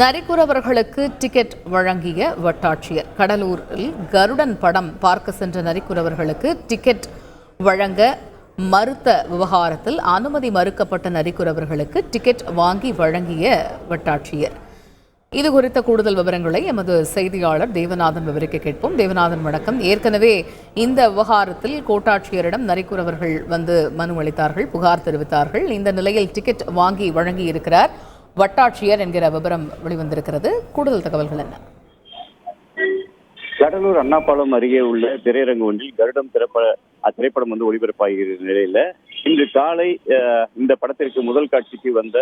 நரிக்குறவர்களுக்கு ticket வழங்கிய வட்டாட்சியர். கடலூரில் கருடன் படம் பார்க்க சென்ற நரிக்குறவர்களுக்கு டிக்கெட் வழங்க மறுத்த விவகாரத்தில் அனுமதி மறுக்கப்பட்ட நரிக்குறவர்களுக்கு டிக்கெட் வாங்கி வழங்கிய வட்டாட்சியர். இது குறித்த கூடுதல் விவரங்களை எமது செய்தியாளர் தேவநாதன் விவரிக்க கேட்போம். தேவநாதன் வணக்கம். ஏற்கனவே இந்த விவகாரத்தில் கோட்டாட்சியரிடம் நரிக்குறவர்கள் வந்து மனு அளித்தார்கள் புகார் தெரிவித்தார்கள். இந்த நிலையில் டிக்கெட் வாங்கி வழங்கி இருக்கிறார் வட்டாட்சியர் என்கிற விவரம் வெளிவந்திருக்கிறது. கூடுதல் தகவல்கள் என்ன? கடலூர் அண்ணாபாலம் அருகே உள்ள திரையரங்கு ஒன்றில் கருடம் திரைப்பட திரைப்படம் வந்து ஒளிபரப்பாகிற நிலையில இன்று காலை இந்த படத்திற்கு முதல் காட்சிக்கு வந்த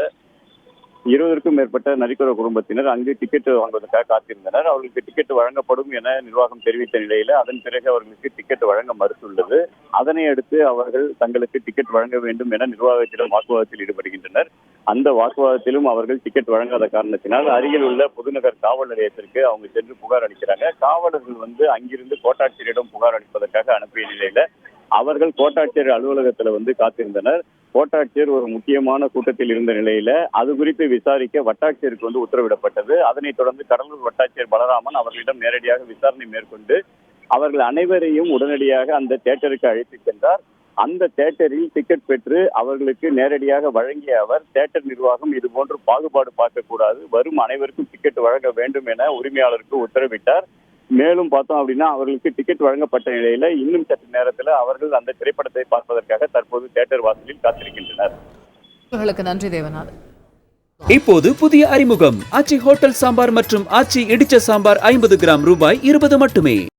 இருபதற்கும் மேற்பட்ட நரிக்குற குடும்பத்தினர் அங்கு டிக்கெட் வாங்குவதற்காக காத்திருந்தனர். அவர்களுக்கு டிக்கெட் வழங்கப்படும் என நிர்வாகம் தெரிவித்த நிலையில அதன் பிறகு அவர்களுக்கு டிக்கெட் வழங்க மறுத்துள்ளது. அதனை அடுத்து அவர்கள் தங்களுக்கு டிக்கெட் வழங்க வேண்டும் என நிர்வாகத்திடம் வாக்குவாதத்தில் ஈடுபடுகின்றனர். அந்த வாக்குவாதத்திலும் அவர்கள் டிக்கெட் வழங்காத காரணத்தினால் அருகில் உள்ள புதுநகர் காவல் நிலையத்திற்கு அவங்க சென்று புகார் அளிக்கிறாங்க. காவலர்கள் வந்து அங்கிருந்து கோட்டாட்சியரிடம் புகார் அளிப்பதற்காக அனுப்பிய நிலையில அவர்கள் கோட்டாட்சியர் அலுவலகத்துல வந்து காத்திருந்தனர். கோட்டாட்சியர் ஒரு முக்கியமான கூட்டத்தில் இருந்த நிலையில அது குறித்து விசாரிக்க வட்டாட்சியருக்கு வந்து உத்தரவிடப்பட்டது. அதனைத் தொடர்ந்து கடலூர் வட்டாட்சியர் பலராமன் அவர்களிடம் நேரடியாக விசாரணை மேற்கொண்டு அவர்கள் அனைவரையும் உடனடியாக அந்த தேட்டருக்கு அழைத்து சென்றார். அந்த தேட்டரில் டிக்கெட் பெற்று அவர்களுக்கு நேரடியாக வழங்கிய அவர் தேட்டர் நிர்வாகம் இது போன்று பாகுபாடு பார்க்கக்கூடாது. வரும் அனைவருக்கும் டிக்கெட் வழங்க வேண்டும் என உரிமையாளருக்கு உத்தரவிட்டார். மேலும் பார்த்தோம் அப்படின்னா அவர்களுக்கு டிக்கெட் வழங்கப்பட்ட நிலையில இன்னும் சற்று நேரத்துல அவர்கள் அந்த திரைப்படத்தை பார்ப்பதற்காக தற்போது தேட்டர் வாசலில் காத்திருக்கின்றனர். உங்களுக்கு நன்றி தேவநாதன். இப்போது புதிய அறிமுகம். ஆச்சி ஹோட்டல் சாம்பார் மற்றும் ஆச்சி இடிச்ச சாம்பார் ஐம்பது கிராம் ரூபாய் இருபது மட்டுமே.